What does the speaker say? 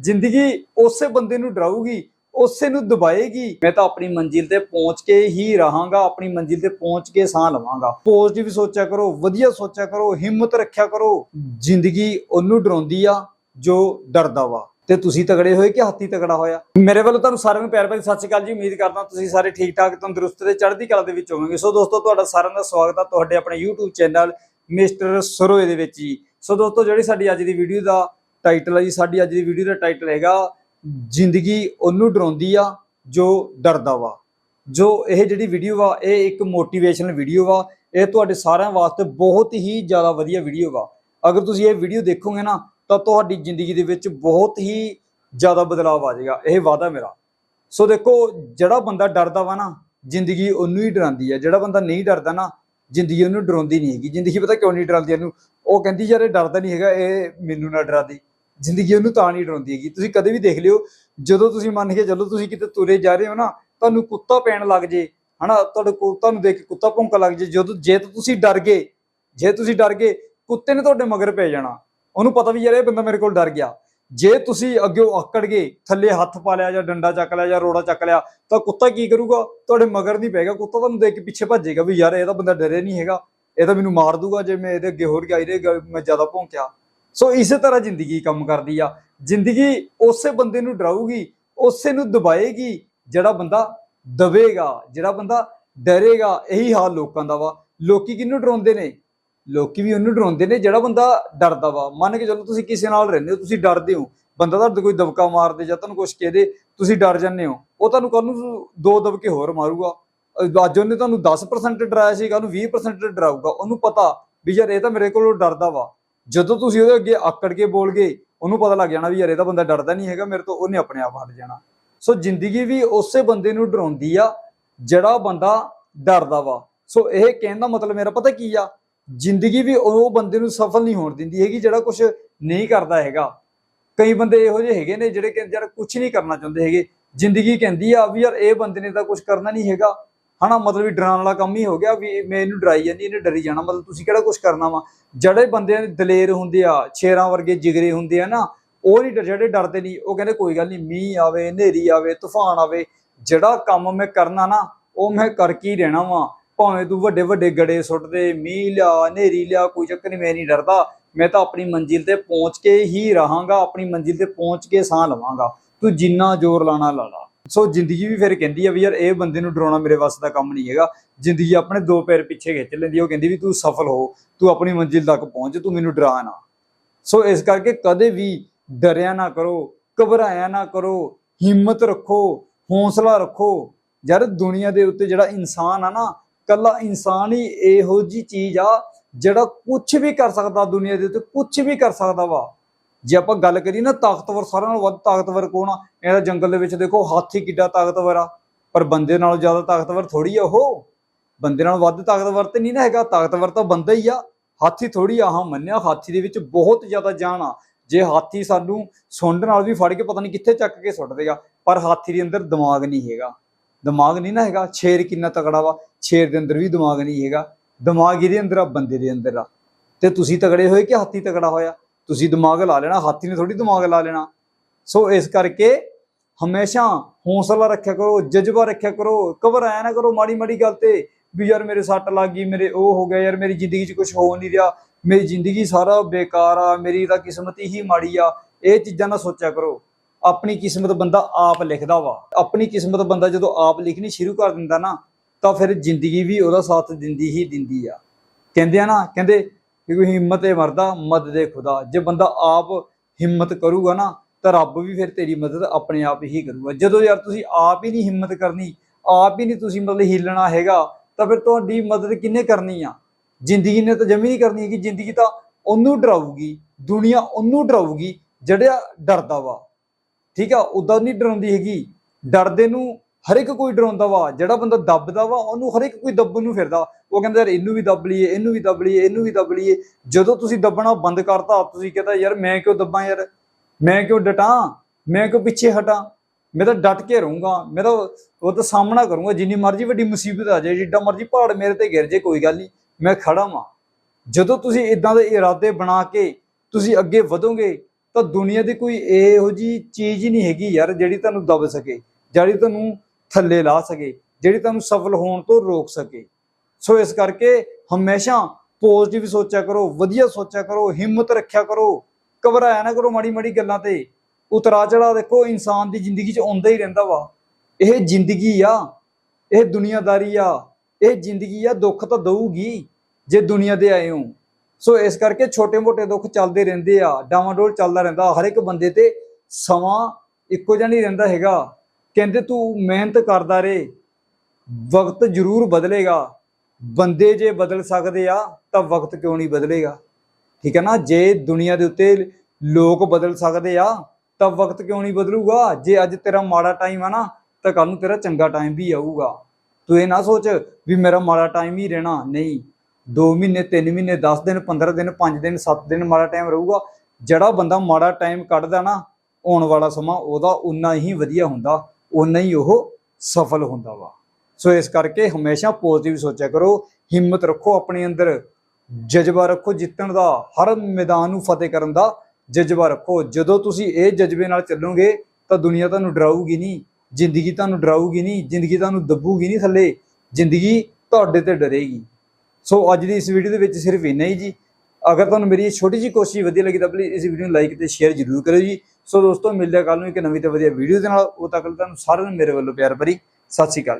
ਜ਼ਿੰਦਗੀ ਉਸੇ ਬੰਦੇ ਨੂੰ ਡਰਾਊਗੀ, ਉਸੇ ਨੂੰ ਦਬਾਏਗੀ। ਮੈਂ ਤਾਂ ਆਪਣੀ ਮੰਜ਼ਿਲ ਤੇ ਪਹੁੰਚ ਕੇ ਹੀ ਰਹਾਂਗਾ, ਆਪਣੀ ਮੰਜ਼ਿਲ ਤੇ ਪਹੁੰਚ ਕੇ ਸਾਹ ਲਵਾਂਗਾ। ਪੋਜ਼ਿਟਿਵ ਸੋਚਿਆ ਕਰੋ, ਵਧੀਆ ਸੋਚਿਆ ਕਰੋ, ਹਿੰਮਤ ਰੱਖਿਆ ਕਰੋ। ਜ਼ਿੰਦਗੀ ਉਹਨੂੰ ਡਰਾਉਂਦੀ ਆ ਜੋ ਡਰਦਾ ਵਾ। ਤੇ ਤੁਸੀਂ ਤਗੜੇ ਹੋਏ ਕਿ ਹਾਥੀ ਤਗੜਾ ਹੋਇਆ? ਮੇਰੇ ਵੱਲੋਂ ਤੁਹਾਨੂੰ ਸਾਰਿਆਂ ਨੂੰ ਪਿਆਰ ਭਰੀ ਸਤਿ ਸ਼੍ਰੀ ਅਕਾਲ ਜੀ। ਉਮੀਦ ਕਰਦਾ ਤੁਸੀਂ ਸਾਰੇ ਠੀਕ ਠਾਕ ਤੰਦਰੁਸਤ ਤੇ ਚੜ੍ਹਦੀ ਕਲਾ ਦੇ ਵਿੱਚ ਹੋਵੋਗੇ। ਸੋ ਦੋਸਤੋ, ਤੁਹਾਡਾ ਸਾਰਿਆਂ ਦਾ ਸਵਾਗਤ ਆ ਤੁਹਾਡੇ ਆਪਣੇ YouTube ਚੈਨਲ ਮਿਸਟਰ ਸਰੋਏ ਦੇ ਵਿੱਚ ਜੀ। ਸੋ ਦੋਸਤੋ, ਜਿਹੜੀ ਸਾਡੀ ਅੱਜ ਦੀ ਵੀਡੀਓ ਦਾ ਟਾਈਟਲ ਹੈ ਜੀ, ਸਾਡੀ ਅੱਜ ਦੀ ਵੀਡੀਓ ਦਾ ਟਾਈਟਲ ਹੈਗਾ, ਜ਼ਿੰਦਗੀ ਉਹਨੂੰ ਡਰਾਉਂਦੀ ਆ ਜੋ ਡਰਦਾ ਵਾ। ਜੋ ਇਹ ਜਿਹੜੀ ਵੀਡੀਓ ਵਾ, ਇਹ ਇੱਕ ਮੋਟੀਵੇਸ਼ਨਲ ਵੀਡੀਓ ਵਾ, ਇਹ ਤੁਹਾਡੇ ਸਾਰਿਆਂ ਵਾਸਤੇ ਬਹੁਤ ਹੀ ਜ਼ਿਆਦਾ ਵਧੀਆ ਵੀਡੀਓ ਵਾ। ਅਗਰ ਤੁਸੀਂ ਇਹ ਵੀਡੀਓ ਦੇਖੋਗੇ ਨਾ, ਤਾਂ ਤੁਹਾਡੀ ਜ਼ਿੰਦਗੀ ਦੇ ਵਿੱਚ ਬਹੁਤ ਹੀ ਜ਼ਿਆਦਾ ਬਦਲਾਅ ਆ ਜਾਏਗਾ, ਇਹ ਵਾਅਦਾ ਮੇਰਾ। ਸੋ ਦੇਖੋ, ਜਿਹੜਾ ਬੰਦਾ ਡਰਦਾ ਵਾ ਨਾ, ਜ਼ਿੰਦਗੀ ਉਹਨੂੰ ਹੀ ਡਰਾਉਂਦੀ ਆ। ਜਿਹੜਾ ਬੰਦਾ ਨਹੀਂ ਡਰਦਾ ਨਾ, ਜ਼ਿੰਦਗੀ ਉਹਨੂੰ ਡਰਾਉਂਦੀ ਨਹੀਂ ਹੈਗੀ। ਜ਼ਿੰਦਗੀ ਪਤਾ ਕਿਉਂ ਨਹੀਂ ਡਰਾਉਂਦੀ ਇਹਨੂੰ? ਉਹ ਕਹਿੰਦੀ, ਯਾਰ, ਇਹ ਡਰਦਾ ਨਹੀਂ ਹੈਗਾ, ਇਹ ਮੈਨੂੰ ਨਾ ਡਰਾ ਜ਼ਿੰਦਗੀ ਉਹਨੂੰ ਤਾਂ ਨਹੀਂ ਡਰਾਉਂਦੀ ਹੈਗੀ। ਤੁਸੀਂ ਕਦੇ ਵੀ ਦੇਖ ਲਿਓ, ਜਦੋਂ ਤੁਸੀਂ ਮੰਨ ਕੇ ਚੱਲੋ ਤੁਸੀਂ ਕਿਤੇ ਤੁਰੇ ਜਾ ਰਹੇ ਹੋ ਨਾ, ਤੁਹਾਨੂੰ ਕੁੱਤਾ ਪੈਣ ਲੱਗ ਜੇ, ਹਨਾ? ਤੁਹਾਡੇ ਕੋ ਤੁਹਾਨੂੰ ਦੇਖ ਕੇ ਕੁੱਤਾ ਭੌਂਕਣ ਲੱਗ ਜੇ। ਜਦੋਂ ਜੇ ਤੁਸੀਂ ਡਰ ਗਏ, ਜੇ ਤੁਸੀਂ ਡਰ ਗਏ, ਕੁੱਤੇ ਨੇ ਤੁਹਾਡੇ ਮਗਰ ਪੈ ਜਾਣਾ। ਉਹਨੂੰ ਪਤਾ ਵੀ ਯਾਰ ਇਹ ਬੰਦਾ ਮੇਰੇ ਕੋਲ ਡਰ ਗਿਆ। ਜੇ ਤੁਸੀਂ ਅੱਗੇ ਆਕੜ ਗਏ, ਥੱਲੇ ਹੱਥ ਪਾ ਲਿਆ ਜਾਂ ਡੰਡਾ ਚੱਕ ਲਿਆ ਜਾਂ ਰੋੜਾ ਚੱਕ ਲਿਆ, ਤਾਂ ਕੁੱਤਾ ਕੀ ਕਰੂਗਾ? ਤੁਹਾਡੇ ਮਗਰ ਨਹੀਂ ਪੈਗਾ ਕੁੱਤਾ ਤੁਹਾਨੂੰ ਦੇਖ ਕੇ ਪਿੱਛੇ ਭੱਜੇਗਾ ਵੀ ਯਾਰ ਇਹ ਤਾਂ ਬੰਦਾ ਡਰੇ ਨਹੀਂ ਹੈਗਾ। ਇਹ ਤਾਂ ਮੈਨੂੰ ਮਾਰ ਦੂਗਾ ਜੇ ਮੈਂ ਇਹਦੇ ਅੱਗੇ ਹੋਰ ਗਿਆ ਇਹਦੇ ਮੈਂ ਜ਼ਿਆਦਾ ਭੌਂਕਿਆ। ਸੋ ਇਸੇ ਤਰ੍ਹਾਂ ਜ਼ਿੰਦਗੀ ਕੰਮ ਕਰਦੀ ਆ। ਜ਼ਿੰਦਗੀ ਉਸੇ ਬੰਦੇ ਨੂੰ ਡਰਾਊਗੀ, ਉਸੇ ਨੂੰ ਦਬਾਏਗੀ, ਜਿਹੜਾ ਬੰਦਾ ਦਵੇਗਾ, ਜਿਹੜਾ ਬੰਦਾ ਡਰੇਗਾ, ਇਹੀ ਹਾਲ ਲੋਕਾਂ ਦਾ ਵਾ। ਲੋਕੀ ਕਿਹਨੂੰ ਡਰਾਉਂਦੇ ਨੇ? ਲੋਕੀ ਵੀ ਉਹਨੂੰ ਡਰਾਉਂਦੇ ਨੇ, ਜਿਹੜਾ ਬੰਦਾ ਡਰਦਾ ਵਾ। ਮੰਨ ਕੇ ਚਲੋ ਤੁਸੀਂ ਕਿਸੇ ਨਾਲ ਰਹਿੰਦੇ ਹੋ, ਤੁਸੀਂ ਡਰਦੇ ਹੋ। ਬੰਦਾ ਤੁਹਾਡੇ ਕੋਈ ਦਬਕਾ ਮਾਰਦੇ ਜਾਂ ਤੁਹਾਨੂੰ ਕੁਝ ਕਹਦੇ ਤੁਸੀਂ ਡਰ ਜਾਂਦੇ ਹੋ। ਉਹ ਤੁਹਾਨੂੰ ਕੱਲ ਨੂੰ ਦੋ ਦਬਕੇ ਹੋਰ ਮਾਰੂਗਾ। ਅੱਜ ਉਹਨੇ ਤੁਹਾਨੂੰ 10% ਡਰਾਇਆ ਸੀ ਕੱਲ ਨੂੰ 20% ਡਰਾਊਗਾ। ਉਹਨੂੰ ਪਤਾ ਵੀ ਯਾਰ ਇਹ ਤਾਂ ਮੇਰੇ ਕੋਲੋਂ ਡਰਦਾ ਵਾ। ਜਦੋਂ ਤੁਸੀਂ ਉਹਦੇ ਅੱਗੇ ਆਕੜ ਕੇ ਬੋਲ ਗਏ, ਉਹਨੂੰ ਪਤਾ ਲੱਗ ਜਾਣਾ ਵੀ ਯਾਰ ਇਹਦਾ ਬੰਦਾ ਡਰਦਾ ਨਹੀਂ ਹੈਗਾ, ਮੇਰੇ ਤੋਂ ਉਹਨੇ ਆਪਣੇ ਆਪ ਹਟ ਜਾਣਾ। ਸੋ ਜ਼ਿੰਦਗੀ ਵੀ ਉਸੇ ਬੰਦੇ ਨੂੰ ਡਰਾਉਂਦੀ ਆ, ਜਿਹੜਾ ਬੰਦਾ ਡਰਦਾ ਵਾ। ਸੋ ਇਹ ਕਹਿਣ ਦਾ ਮਤਲਬ ਮੇਰਾ ਪਤਾ ਕੀ ਆ? ਜ਼ਿੰਦਗੀ ਵੀ ਉਹ ਬੰਦੇ ਨੂੰ ਸਫਲ ਨਹੀਂ ਹੋਣ ਦਿੰਦੀ ਹੈਗੀ, ਜਿਹੜਾ ਕੁਝ ਨਹੀਂ ਕਰਦਾ ਹੈਗਾ। ਕਈ ਬੰਦੇ ਇਹੋ ਜਿਹੇ ਹੈਗੇ ਨੇ ਜਿਹੜੇ ਕਿ ਯਾਰ ਕੁਝ ਨਹੀਂ ਕਰਨਾ ਚਾਹੁੰਦੇ ਹੈਗੇ। ਜ਼ਿੰਦਗੀ ਕਹਿੰਦੀ ਆ ਵੀ ਯਾਰ ਇਹ ਬੰਦੇ ਨੇ ਤਾਂ ਕੁਝ ਕਰਨਾ ਨਹੀਂ ਹੈਗਾ। ਹਨਾ, ਮਤਲਬ ਵੀ ਡਰਾਉਣ ਵਾਲਾ ਕੰਮ ਹੀ ਹੋ ਗਿਆ ਵੀ ਮੈਂ ਇਹਨੂੰ ਡਰਾਈ ਜਾਂਦੀ, ਇਹਨੇ ਡਰੀ ਜਾਣਾ, ਮਤਲਬ ਤੁਸੀਂ ਕਿਹੜਾ ਕੁਝ ਕਰਨਾ ਵਾ? ਜਿਹੜੇ ਬੰਦੇ ਦਲੇਰ ਹੁੰਦੇ ਆ ਸ਼ੇਰਾਂ ਵਰਗੇ ਜਿਗਰੇ ਹੁੰਦੇ ਆ ਨਾ, ਉਹ ਨਹੀਂ ਜਿਹੜੇ ਡਰਦੇ ਨਹੀਂ, ਉਹ ਕਹਿੰਦੇ ਕੋਈ ਗੱਲ ਨਹੀਂ, ਮੀਂਹ ਆਵੇ, ਹਨੇਰੀ ਆਵੇ, ਤੂਫਾਨ ਆਵੇ, ਜਿਹੜਾ ਕੰਮ ਮੈਂ ਕਰਨਾ ਨਾ, ਉਹ ਮੈਂ ਕਰਕੇ ਹੀ ਰਹਿਣਾ ਵਾਂ। ਭਾਵੇਂ ਤੂੰ ਵੱਡੇ ਵੱਡੇ ਗੜੇ ਸੁੱਟਦੇ ਮੀਂਹ ਲਿਆ, ਹਨੇਰੀ ਲਿਆ, ਕੋਈ ਚੱਕਰ ਨਹੀਂ, ਮੈਂ ਨਹੀਂ ਡਰਦਾ। ਮੈਂ ਤਾਂ ਆਪਣੀ ਮੰਜ਼ਿਲ ਤੇ ਪਹੁੰਚ ਕੇ ਹੀ ਰਹਾਂਗਾ, ਆਪਣੀ ਮੰਜ਼ਿਲ ਤੇ ਪਹੁੰਚ ਕੇ ਸਾਹ ਲਵਾਂਗਾ। ਤੂੰ ਜਿੰਨਾ ਜ਼ੋਰ ਲਾਣਾ ਲਾ ਲਾ। ਸੋ ਜ਼ਿੰਦਗੀ ਵੀ ਫਿਰ ਕਹਿੰਦੀ ਆ ਵੀ ਯਾਰ ਇਹ ਬੰਦੇ ਨੂੰ ਡਰਾਉਣਾ ਮੇਰੇ ਵਾਸਤੇ ਦਾ ਕੰਮ ਨਹੀਂ ਹੈਗਾ। ਜ਼ਿੰਦਗੀ ਆਪਣੇ ਦੋ ਪੈਰ ਪਿੱਛੇ ਖਿੱਚ ਲੈਂਦੀ ਆ, ਉਹ ਕਹਿੰਦੀ ਵੀ ਤੂੰ ਸਫਲ ਹੋ ਤੂੰ ਆਪਣੀ ਮੰਜ਼ਿਲ ਤੱਕ ਪਹੁੰਚ ਤੂੰ ਮੈਨੂੰ ਡਰਾ ਨਾ। ਸੋ ਇਸ ਕਰਕੇ ਕਦੇ ਵੀ ਡਰਿਆ ਨਾ ਕਰੋ ਘਬਰਾਇਆ ਨਾ ਕਰੋ ਹਿੰਮਤ ਰੱਖੋ ਹੌਸਲਾ ਰੱਖੋ। ਯਾਰ ਦੁਨੀਆ ਦੇ ਉੱਤੇ ਜਿਹੜਾ ਇਨਸਾਨ ਆ ਨਾ ਕੱਲਾ ਇਨਸਾਨ ਹੀ ਇਹੋ ਜੀ ਚੀਜ਼ ਆ ਜਿਹੜਾ ਕੁਝ ਵੀ ਕਰ ਸਕਦਾ ਦੁਨੀਆ ਦੇ ਉੱਤੇ ਕੁਝ ਵੀ ਕਰ ਸਕਦਾ ਵਾ। ਜੇ ਆਪਾਂ ਗੱਲ ਕਰੀਏ ਨਾ ਤਾਕਤਵਰ, ਸਾਰਿਆਂ ਨਾਲੋਂ ਵੱਧ ਤਾਕਤਵਰ ਕੌਣ ਆ? ਇਹਦਾ ਜੰਗਲ ਦੇ ਵਿੱਚ ਦੇਖੋ, ਹਾਥੀ ਕਿੱਡਾ ਤਾਕਤਵਰ ਆ, ਪਰ ਬੰਦੇ ਨਾਲੋਂ ਜ਼ਿਆਦਾ ਤਾਕਤਵਰ ਥੋੜੀ ਆ ਉਹ। ਬੰਦੇ ਨਾਲੋਂ ਵੱਧ ਤਾਕਤਵਰ ਤੇ ਨਹੀਂ ਨਾ ਹੈਗਾ, ਤਾਕਤਵਰ ਤਾਂ ਬੰਦਾ ਹੀ ਆ। ਹਾਥੀ ਥੋੜੀ ਆ, ਹਾਂ, ਮੰਨਿਆ, ਹਾਥੀ ਦੇ ਵਿੱਚ ਬਹੁਤ ਜ਼ਿਆਦਾ ਜਾਨ ਆ। ਜੇ ਹਾਥੀ ਸਾਨੂੰ ਸੁੰਡ ਨਾਲ ਵੀ ਫੜ ਕੇ ਪਤਾ ਨਹੀਂ ਕਿੱਥੇ ਚੱਕ ਕੇ ਸੁੱਟ ਦੇਗਾ ਪਰ ਹਾਥੀ ਦੇ ਅੰਦਰ ਦਿਮਾਗ ਨਹੀਂ ਹੈਗਾ। ਦਿਮਾਗ ਨਹੀਂ ਨਾ ਹੈਗਾ ਸ਼ੇਰ ਕਿੰਨਾ ਤਕੜਾ ਵਾ, ਛੇਰ ਦੇ ਅੰਦਰ ਵੀ ਦਿਮਾਗ ਨਹੀਂ ਹੈਗਾ। ਦਿਮਾਗ ਇਹਦੇ ਅੰਦਰ ਆ, ਬੰਦੇ ਦੇ ਅੰਦਰ ਆ। ਤੇ ਤੁਸੀਂ ਤਗੜੇ ਹੋਏ ਕਿ ਹਾਥੀ ਤਗੜਾ ਹੋਇਆ? ਤੁਸੀਂ ਦਿਮਾਗ ਲਾ ਲੈਣਾ, ਹਾਥੀ ਨੇ ਥੋੜੀ ਦਿਮਾਗ ਲਾ ਲੈਣਾ। ਸੋ ਇਸ ਕਰਕੇ ਹਮੇਸ਼ਾ ਹੌਸਲਾ ਰੱਖਿਆ ਕਰੋ, ਜਜ਼ਬਾ ਰੱਖਿਆ ਕਰੋ, ਕਬਰ ਘਬਰਾਇਆ ਨਾ ਕਰੋ ਮਾੜੀ ਮਾੜੀ ਗੱਲ ਤੇ ਵੀ ਯਾਰ ਮੇਰੇ ਸੱਟ ਲੱਗ ਗਈ, ਮੇਰੇ ਉਹ ਹੋ ਗਿਆ, ਯਾਰ ਮੇਰੀ ਜ਼ਿੰਦਗੀ 'ਚ ਕੁਝ ਹੋ ਨਹੀਂ ਰਿਹਾ, ਮੇਰੀ ਜ਼ਿੰਦਗੀ ਸਾਰਾ ਬੇਕਾਰ ਆ, ਮੇਰੀ ਤਾਂ ਕਿਸਮਤ ਹੀ ਮਾੜੀ ਆ। ਇਹ ਚੀਜ਼ਾਂ ਨਾ ਸੋਚਿਆ ਕਰੋ। ਆਪਣੀ ਕਿਸਮਤ ਬੰਦਾ ਆਪ ਲਿਖਦਾ ਵਾ। ਆਪਣੀ ਕਿਸਮਤ ਬੰਦਾ ਜਦੋਂ ਆਪ ਲਿਖਣੀ ਸ਼ੁਰੂ ਕਰ ਦਿੰਦਾ ਨਾ, ਤਾਂ ਫਿਰ ਜ਼ਿੰਦਗੀ ਵੀ ਉਹਦਾ ਸਾਥ ਦਿੰਦੀ ਹੀ ਦਿੰਦੀ ਆ। ਕਹਿੰਦੇ ਆ ਨਾ, ਕਹਿੰਦੇ ਕਿਉਂਕਿ ਹਿੰਮਤ ਏ ਮਰਦਾ ਮਦਦ ਏ ਖੁਦਾ। ਜੇ ਬੰਦਾ ਆਪ ਹਿੰਮਤ ਕਰੂਗਾ ਨਾ, ਤਾਂ ਰੱਬ ਵੀ ਫਿਰ ਤੇਰੀ ਮਦਦ ਆਪਣੇ ਆਪ ਹੀ ਕਰੂਗਾ। ਜਦੋਂ ਯਾਰ ਤੁਸੀਂ ਆਪ ਹੀ ਨਹੀਂ ਹਿੰਮਤ ਕਰਨੀ, ਆਪ ਹੀ ਨਹੀਂ ਤੁਸੀਂ ਮਤਲਬ ਹਿੱਲਣਾ ਹੈਗਾ, ਤਾਂ ਫਿਰ ਤੁਹਾਡੀ ਮਦਦ ਕਿੰਨੇ ਕਰਨੀ ਆ? ਜ਼ਿੰਦਗੀ ਨੇ ਤਾਂ ਜਮੀ ਨਹੀਂ ਕਰਨੀ ਹੈਗੀ। ਜ਼ਿੰਦਗੀ ਤਾਂ ਉਹਨੂੰ ਡਰਾਊਗੀ, ਦੁਨੀਆ ਉਹਨੂੰ ਡਰਾਊਗੀ, ਜਿਹੜਾ ਡਰਦਾ ਵਾ। ਠੀਕ ਆ, ਉਦਾਂ ਨਹੀਂ ਡਰਾਉਂਦੀ ਹੈਗੀ। ਡਰਦੇ ਨੂੰ ਹਰ ਇੱਕ ਕੋਈ ਡਰਾਉਂਦਾ ਵਾ, ਜਿਹੜਾ ਬੰਦਾ ਦੱਬਦਾ ਵਾ, ਉਹਨੂੰ ਹਰ ਇੱਕ ਕੋਈ ਦੱਬਣ ਨੂੰ ਫਿਰਦਾ। ਉਹ ਕਹਿੰਦਾ ਯਾਰ ਇਹਨੂੰ ਵੀ ਦੱਬ ਲਈਏ, ਇਹਨੂੰ ਵੀ ਦੱਬ ਲਈਏ, ਇਹਨੂੰ ਵੀ ਦੱਬ ਲਈਏ। ਜਦੋਂ ਤੁਸੀਂ ਦੱਬਣਾ ਬੰਦ ਕਰਤਾ, ਤੁਸੀਂ ਕਹਿੰਦਾ ਯਾਰ ਮੈਂ ਕਿਉਂ ਦੱਬਾਂ ਯਾਰ? ਮੈਂ ਕਿਉਂ ਡਟਾਂ? ਮੈਂ ਕਿਉਂ ਪਿੱਛੇ ਹਟਾਂ? ਮੈਂ ਤਾਂ ਡਟ ਕੇ ਰਹੂੰਗਾ। ਮੈਂ ਤਾਂ ਉਹ ਤਾਂ ਸਾਹਮਣਾ ਕਰੂੰਗਾ। ਜਿੰਨੀ ਮਰਜ਼ੀ ਵੱਡੀ ਮੁਸੀਬਤ ਆ ਜਾਏ, ਜਿੱਡਾ ਮਰਜ਼ੀ ਪਹਾੜ ਮੇਰੇ ਤੇ ਗਿਰ ਜੇ ਕੋਈ ਗੱਲ ਨਹੀਂ। ਮੈਂ ਖੜਾ ਵਾਂ। ਜਦੋਂ ਤੁਸੀਂ ਇਦਾਂ ਦੇ ਇਰਾਦੇ ਬਣਾ ਕੇ ਤੁਸੀਂ ਅੱਗੇ ਵਧੋਗੇ, ਤਾਂ ਦੁਨੀਆ ਦੀ ਕੋਈ ਇਹੋ ਜੀ ਚੀਜ਼ ਹੀ ਨਹੀਂ ਹੈਗੀ ਯਾਰ, ਜਿਹੜੀ ਤੁਹਾਨੂੰ ਦਬ ਸਕੇ। ਜਿਹੜੀ ਤੁਹਾਨੂੰ ਥੱਲੇ ਲਾ ਸਕੇ, ਜਿਹੜੀ ਤੁਹਾਨੂੰ ਸਫਲ ਹੋਣ ਤੋਂ ਰੋਕ ਸਕੇ। ਸੋ ਇਸ ਕਰਕੇ ਹਮੇਸ਼ਾ ਪੋਜ਼ਿਟਿਵ ਸੋਚਿਆ ਕਰੋ, ਵਧੀਆ ਸੋਚਿਆ ਕਰੋ, ਹਿੰਮਤ ਰੱਖਿਆ ਕਰੋ, ਘਬਰਾਇਆ ਨਾ ਕਰੋ ਮਾੜੀ ਮਾੜੀ ਗੱਲਾਂ ਤੇ। ਉਤਰਾ ਚੜਾ ਦੇਖੋ, ਇਨਸਾਨ ਦੀ ਜ਼ਿੰਦਗੀ 'ਚ ਆਉਂਦਾ ਹੀ ਰਹਿੰਦਾ ਵਾ। ਇਹ ਜ਼ਿੰਦਗੀ ਆ, ਇਹ ਦੁਨੀਆਦਾਰੀ ਆ, ਇਹ ਜ਼ਿੰਦਗੀ ਆ, ਦੁੱਖ ਤਾਂ ਦਊਗੀ ਜੇ ਦੁਨੀਆ ਦੇ ਆਏ ਹੋ। ਸੋ ਇਸ ਕਰਕੇ ਛੋਟੇ-ਮੋਟੇ ਦੁੱਖ ਚੱਲਦੇ ਰਹਿੰਦੇ ਆ ਡਾਵਾਂਡੋਲ ਚੱਲਦਾ ਰਹਿੰਦਾ, ਹਰ ਇੱਕ ਬੰਦੇ ਤੇ ਸਮਾਂ ਇੱਕੋ ਜਿਹਾ ਨਹੀਂ ਰਹਿੰਦਾ ਹੈਗਾ। ਕਹਿੰਦੇ ਤੂੰ ਮਿਹਨਤ ਕਰਦਾ ਰਹੇ, ਵਕਤ ਜ਼ਰੂਰ ਬਦਲੇਗਾ, ਬੰਦੇ ਜੇ ਬਦਲ ਸਕਦੇ ਆ, ਤਾਂ ਵਕਤ ਕਿਉਂ ਨਹੀਂ ਬਦਲੇਗਾ? ਠੀਕ ਹੈ ਨਾ, ਜੇ ਦੁਨੀਆ ਦੇ ਉੱਤੇ ਲੋਕ ਬਦਲ ਸਕਦੇ ਆ, ਤਾਂ ਵਕਤ ਕਿਉਂ ਨਹੀਂ ਬਦਲੂਗਾ? ਜੇ ਅੱਜ ਤੇਰਾ ਮਾੜਾ ਟਾਈਮ ਆ ਨਾ, ਤਾਂ ਕੱਲ ਨੂੰ ਤੇਰਾ ਚੰਗਾ ਟਾਈਮ ਵੀ ਆਊਗਾ। ਤੂੰ ਇਹ ਨਾ ਸੋਚ ਵੀ ਮੇਰਾ ਮਾੜਾ ਟਾਈਮ ਹੀ ਰਹਿਣਾ, ਨਹੀਂ। 2 ਮਹੀਨੇ 3 ਮਹੀਨੇ 10 ਦਿਨ 15 ਦਿਨ 5 ਦਿਨ 7 ਦਿਨ ਮਾੜਾ ਟਾਈਮ ਰਹੂਗਾ। ਜਿਹੜਾ ਬੰਦਾ ਮਾੜਾ ਟਾਈਮ ਕੱਢਦਾ ਨਾ, ਆਉਣ ਵਾਲਾ ਸਮਾਂ ਉਹਦਾ ਉਨਾ ਹੀ ਵਧੀਆ ਹੁੰਦਾ। ਉਨਾ ਹੀ ਉਹ ਸਫਲ ਹੁੰਦਾ ਵਾ। ਸੋ ਇਸ ਕਰਕੇ ਹਮੇਸ਼ਾ ਪੋਜ਼ਿਟਿਵ ਸੋਚਿਆ ਕਰੋ, ਹਿੰਮਤ ਰੱਖੋ ਆਪਣੇ ਅੰਦਰ, ਜਜ਼ਬਾ ਰੱਖੋ ਜਿੱਤਣ ਦਾ, ਹਰ ਮੈਦਾਨ ਨੂੰ ਫਤਿਹ ਕਰਨ ਦਾ, ਜਜ਼ਬਾ ਰੱਖੋ। ਜਦੋਂ ਤੁਸੀਂ ਇਹ ਜਜ਼ਬੇ ਨਾਲ ਚੱਲੋਗੇ, ਤਾਂ ਦੁਨੀਆ ਤੁਹਾਨੂੰ ਡਰਾਊਗੀ ਨਹੀਂ, ਜ਼ਿੰਦਗੀ ਤੁਹਾਨੂੰ ਡਰਾਊਗੀ ਨਹੀਂ, ਜ਼ਿੰਦਗੀ ਤੁਹਾਨੂੰ ਦੱਬੂਗੀ ਨਹੀਂ ਥੱਲੇ, ਜ਼ਿੰਦਗੀ ਤੁਹਾਡੇ ਤੇ ਡਰੇਗੀ। ਸੋ ਅੱਜ ਦੀ ਇਸ ਵੀਡੀਓ ਦੇ ਵਿੱਚ ਸਿਰਫ ਇੰਨਾ ਹੀ ਜੀ। ਅਗਰ ਤੁਹਾਨੂੰ ਮੇਰੀ ਇਹ ਛੋਟੀ ਜਿਹੀ ਕੋਸ਼ਿਸ਼ ਵਧੀਆ ਲੱਗੀ ਤਾਂ ਪਲੀਜ਼ ਇਸ ਵੀਡੀਓ ਨੂੰ ਲਾਈਕ ਤੇ ਸ਼ੇਅਰ ਜ਼ਰੂਰ ਕਰਿਓ ਜੀ। ਸੋ ਦੋਸਤੋ, ਮਿਲਦੇ ਹਾਂ ਕੱਲ ਨੂੰ ਇੱਕ ਨਵੀਂ ਤੇ ਵਧੀਆ ਵੀਡੀਓ ਦੇ ਨਾਲ। ਉਹ ਤੱਕ ਤੁਹਾਨੂੰ ਸਾਰਿਆਂ ਨੂੰ ਮੇਰੇ ਵੱਲੋਂ ਪਿਆਰ ਭਰੀ। ਸਤਿ ਸ਼੍ਰੀ ਅਕਾਲ